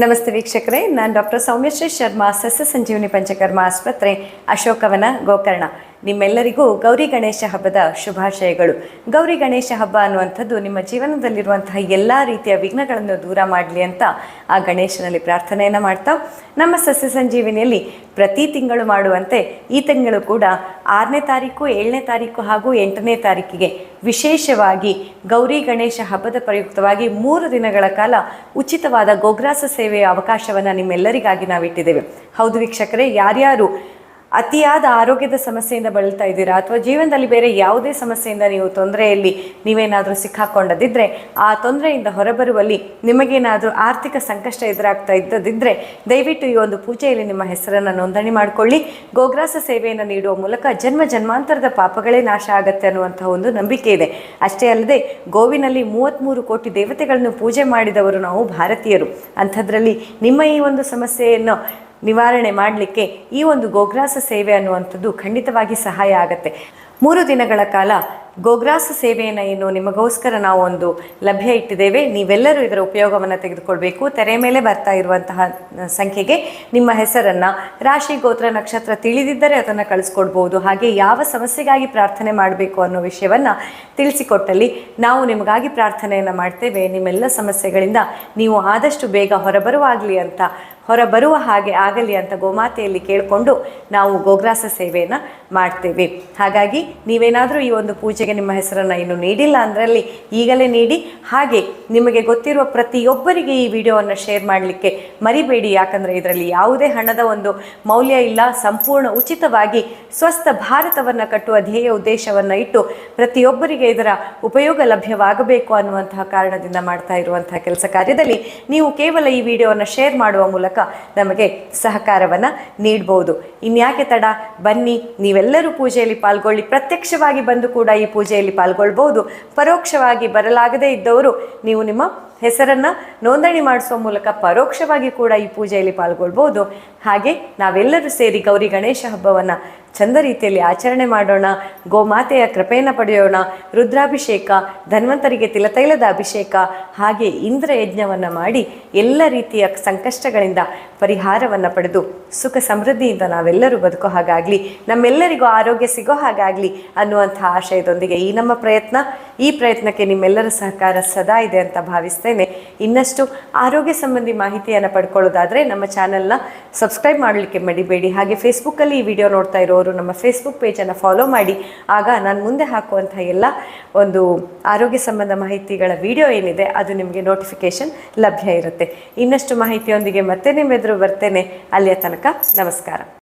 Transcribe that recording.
ನಮಸ್ತೆ ವೀಕ್ಷಕರೇ ನಾನು ಡಾಕ್ಟರ್ ಸೌಮ್ಯಶ್ರೀ ಶರ್ಮಾ ಸಸ್ಯ ಸಂಜೀವನಿ ಪಂಚಕರ್ಮ ಆಸ್ಪತ್ರೆ ಅಶೋಕವನ ಗೋಕರ್ಣ. ನಿಮ್ಮೆಲ್ಲರಿಗೂ ಗೌರಿ ಗಣೇಶ ಹಬ್ಬದ ಶುಭಾಶಯಗಳು. ಗೌರಿ ಗಣೇಶ ಹಬ್ಬ ಅನ್ನುವಂಥದ್ದು ನಿಮ್ಮ ಜೀವನದಲ್ಲಿರುವಂತಹ ಎಲ್ಲ ರೀತಿಯ ವಿಘ್ನಗಳನ್ನು ದೂರ ಮಾಡಲಿ ಅಂತ ಆ ಗಣೇಶನಲ್ಲಿ ಪ್ರಾರ್ಥನೆಯನ್ನು ಮಾಡ್ತಾ, ನಮ್ಮ ಸಸ್ಯ ಸಂಜೀವಿನಿಯಲ್ಲಿ ಪ್ರತಿ ತಿಂಗಳು ಮಾಡುವಂತೆ ಈ ತಿಂಗಳು ಕೂಡ ಆರನೇ ತಾರೀಕು, ಏಳನೇ ತಾರೀಕು ಹಾಗೂ ಎಂಟನೇ ತಾರೀಕಿಗೆ ವಿಶೇಷವಾಗಿ ಗೌರಿ ಗಣೇಶ ಹಬ್ಬದ ಪ್ರಯುಕ್ತವಾಗಿ ಮೂರು ದಿನಗಳ ಕಾಲ ಉಚಿತವಾದ ಗೋಗ್ರಾಸ ಸೇವೆಯ ಅವಕಾಶವನ್ನು ನಿಮ್ಮೆಲ್ಲರಿಗಾಗಿ ನಾವಿಟ್ಟಿದ್ದೇವೆ. ಹೌದು ವೀಕ್ಷಕರೇ, ಯಾರ್ಯಾರು ಅತಿಯಾದ ಆರೋಗ್ಯದ ಸಮಸ್ಯೆಯಿಂದ ಬಳಲ್ತಾ ಇದ್ದೀರಾ? ಅಥವಾ ಜೀವನದಲ್ಲಿ ಬೇರೆ ಯಾವುದೇ ಸಮಸ್ಯೆಯಿಂದ ನೀವು ತೊಂದರೆಯಲ್ಲಿ ನೀವೇನಾದರೂ ಸಿಕ್ಕಾಕೊಂಡದಿದ್ದರೆ ಆ ತೊಂದರೆಯಿಂದ ಹೊರಬರುವಲ್ಲಿ ನಿಮಗೇನಾದರೂ ಆರ್ಥಿಕ ಸಂಕಷ್ಟ ಎದುರಾಗ್ತಾ ಇದ್ದದಿದ್ದರೆ ದಯವಿಟ್ಟು ಈ ಒಂದು ಪೂಜೆಯಲ್ಲಿ ನಿಮ್ಮ ಹೆಸರನ್ನು ನೋಂದಣಿ ಮಾಡಿಕೊಳ್ಳಿ. ಗೋಗ್ರಾಸ ಸೇವೆಯನ್ನು ನೀಡುವ ಮೂಲಕ ಜನ್ಮ ಜನ್ಮಾಂತರದ ಪಾಪಗಳೇ ನಾಶ ಆಗತ್ತೆ ಅನ್ನುವಂತಹ ಒಂದು ನಂಬಿಕೆ ಇದೆ. ಅಷ್ಟೇ ಅಲ್ಲದೆ, ಗೋವಿನಲ್ಲಿ ಮೂವತ್ತ್ಮೂರು ಕೋಟಿ ದೇವತೆಗಳನ್ನು ಪೂಜೆ ಮಾಡಿದವರು ನಾವು ಭಾರತೀಯರು. ಅಂಥದ್ರಲ್ಲಿ ನಿಮ್ಮ ಈ ಒಂದು ಸಮಸ್ಯೆಯನ್ನು ನಿವಾರಣೆ ಮಾಡಲಿಕ್ಕೆ ಈ ಒಂದು ಗೋಗ್ರಾಸ ಸೇವೆ ಅನ್ನುವಂಥದ್ದು ಖಂಡಿತವಾಗಿ ಸಹಾಯ ಆಗುತ್ತೆ. ಮೂರು ದಿನಗಳ ಕಾಲ ಗೋಗ್ರಾಸ ಸೇವೆಯನ್ನು ಏನು ನಿಮಗೋಸ್ಕರ ನಾವು ಒಂದು ಲಭ್ಯ ಇಟ್ಟಿದ್ದೇವೆ. ನೀವೆಲ್ಲರೂ ಇದರ ಉಪಯೋಗವನ್ನು ತೆಗೆದುಕೊಳ್ಬೇಕು. ತೆರೆ ಮೇಲೆ ಬರ್ತಾ ಇರುವಂತಹ ಸಂಖ್ಯೆಗೆ ನಿಮ್ಮ ಹೆಸರನ್ನು, ರಾಶಿ, ಗೋತ್ರ, ನಕ್ಷತ್ರ ತಿಳಿದಿದ್ದರೆ ಅದನ್ನು ಕಳಿಸ್ಕೊಡ್ಬೋದು. ಹಾಗೆ ಯಾವ ಸಮಸ್ಯೆಗಾಗಿ ಪ್ರಾರ್ಥನೆ ಮಾಡಬೇಕು ಅನ್ನೋ ವಿಷಯವನ್ನು ತಿಳಿಸಿಕೊಟ್ಟಲ್ಲಿ ನಾವು ನಿಮಗಾಗಿ ಪ್ರಾರ್ಥನೆಯನ್ನು ಮಾಡ್ತೇವೆ. ನಿಮ್ಮೆಲ್ಲ ಸಮಸ್ಯೆಗಳಿಂದ ನೀವು ಆದಷ್ಟು ಬೇಗ ಹೊರಬರುವಾಗಲಿ ಅಂತ ಹೊರಬರುವ ಹಾಗೆ ಆಗಲಿ ಅಂತ ಗೋಮಾತೆಯಲ್ಲಿ ಕೇಳಿಕೊಂಡು ನಾವು ಗೋಗ್ರಾಸ ಸೇವೆಯನ್ನು ಮಾಡ್ತೇವೆ. ಹಾಗಾಗಿ ನೀವೇನಾದರೂ ಈ ಒಂದು ಪೂಜೆಗೆ ನಿಮ್ಮ ಹೆಸರನ್ನು ಇನ್ನು ನೀಡಿಲ್ಲ ಅಂದರಲ್ಲಿ ಈಗಲೇ ನೀಡಿ. ಹಾಗೆ ನಿಮಗೆ ಗೊತ್ತಿರುವ ಪ್ರತಿಯೊಬ್ಬರಿಗೆ ಈ ವಿಡಿಯೋವನ್ನು ಶೇರ್ ಮಾಡಲಿಕ್ಕೆ ಮರಿಬೇಡಿ. ಯಾಕಂದರೆ ಇದರಲ್ಲಿ ಯಾವುದೇ ಹಣದ ಒಂದು ಮೌಲ್ಯ ಇಲ್ಲ. ಸಂಪೂರ್ಣ ಉಚಿತವಾಗಿ ಸ್ವಸ್ಥ ಭಾರತವನ್ನು ಕಟ್ಟುವ ಧ್ಯೇಯ ಉದ್ದೇಶವನ್ನು ಇಟ್ಟು ಪ್ರತಿಯೊಬ್ಬರಿಗೆ ಇದರ ಉಪಯೋಗ ಲಭ್ಯವಾಗಬೇಕು ಅನ್ನುವಂತಹ ಕಾರಣದಿಂದ ಮಾಡ್ತಾ ಇರುವಂತಹ ಕೆಲಸ ಕಾರ್ಯದಲ್ಲಿ ನೀವು ಕೇವಲ ಈ ವಿಡಿಯೋವನ್ನು ಶೇರ್ ಮಾಡುವ ಮೂಲಕ ನಮಗೆ ಸಹಕಾರವನ್ನು ನೀಡಬಹುದು ಇನ್ಯಾಕೆ ತಡ? ಬನ್ನಿ, ನೀವೆಲ್ಲರೂ ಪೂಜೆಯಲ್ಲಿ ಪಾಲ್ಗೊಳ್ಳಿ. ಪ್ರತ್ಯಕ್ಷವಾಗಿ ಬಂದು ಕೂಡ ಈ ಪೂಜೆಯಲ್ಲಿ ಪಾಲ್ಗೊಳ್ಬೋದು ಪರೋಕ್ಷವಾಗಿ ಬರಲಾಗದೇ ಇದ್ದವರು ನೀವು ನಿಮ್ಮ ಹೆಸರನ್ನು ನೋಂದಣಿ ಮಾಡಿಸುವ ಮೂಲಕ ಪರೋಕ್ಷವಾಗಿ ಕೂಡ ಈ ಪೂಜೆಯಲ್ಲಿ ಪಾಲ್ಗೊಳ್ಬೋದು ಹಾಗೆ ನಾವೆಲ್ಲರೂ ಸೇರಿ ಗೌರಿ ಗಣೇಶ ಹಬ್ಬವನ್ನು ಚಂದ ರೀತಿಯಲ್ಲಿ ಆಚರಣೆ ಮಾಡೋಣ, ಗೋಮಾತೆಯ ಕೃಪೆಯನ್ನು ಪಡೆಯೋಣ, ರುದ್ರಾಭಿಷೇಕ, ಧನ್ವಂತರಿಗೆ ತಿಲತೈಲದ ಅಭಿಷೇಕ, ಹಾಗೆ ಇಂದ್ರ ಯಜ್ಞವನ್ನು ಮಾಡಿ ಎಲ್ಲ ರೀತಿಯ ಸಂಕಷ್ಟಗಳಿಂದ ಪರಿಹಾರವನ್ನು ಪಡೆದು ಸುಖ ಸಮೃದ್ಧಿಯಿಂದ ನಾವೆಲ್ಲರೂ ಬದುಕೋ ಹಾಗಾಗಲಿ, ನಮ್ಮೆಲ್ಲರಿಗೂ ಆರೋಗ್ಯ ಸಿಗೋ ಹಾಗಾಗಲಿ ಅನ್ನುವಂಥ ಆಶಯದೊಂದಿಗೆ ಈ ನಮ್ಮ ಪ್ರಯತ್ನ, ಈ ಪ್ರಯತ್ನಕ್ಕೆ ನಿಮ್ಮೆಲ್ಲರ ಸಹಕಾರ ಸದಾ ಇದೆ ಅಂತ ಭಾವಿಸ್ತೇನೆ. ಇನ್ನಷ್ಟು ಆರೋಗ್ಯ ಸಂಬಂಧಿ ಮಾಹಿತಿಯನ್ನು ಪಡ್ಕೊಳ್ಳೋದಾದರೆ ನಮ್ಮ ಚಾನಲ್ನ ಸಬ್ಸ್ಕ್ರೈಬ್ ಮಾಡಲಿಕ್ಕೆ ಮಡಿಬೇಡಿ. ಹಾಗೆ ಫೇಸ್ಬುಕ್ಕಲ್ಲಿ ಈ ವಿಡಿಯೋ ನೋಡ್ತಾ ಇರೋರು ನಮ್ಮ ಫೇಸ್ಬುಕ್ ಪೇಜನ್ನು ಫಾಲೋ ಮಾಡಿ. ಆಗ ನಾನು ಮುಂದೆ ಹಾಕುವಂಥ ಎಲ್ಲ ಒಂದು ಆರೋಗ್ಯ ಸಂಬಂಧ ಮಾಹಿತಿಗಳ ವಿಡಿಯೋ ಏನಿದೆ, ಅದು ನಿಮಗೆ ನೋಟಿಫಿಕೇಶನ್ ಲಭ್ಯ ಇರುತ್ತೆ. ಇನ್ನಷ್ಟು ಮಾಹಿತಿಯೊಂದಿಗೆ ಮತ್ತೆ ನಿಮ್ಮೆದುರು ಬರ್ತೇನೆ. ಅಲ್ಲಿಯ ತನಕ ನಮಸ್ಕಾರ.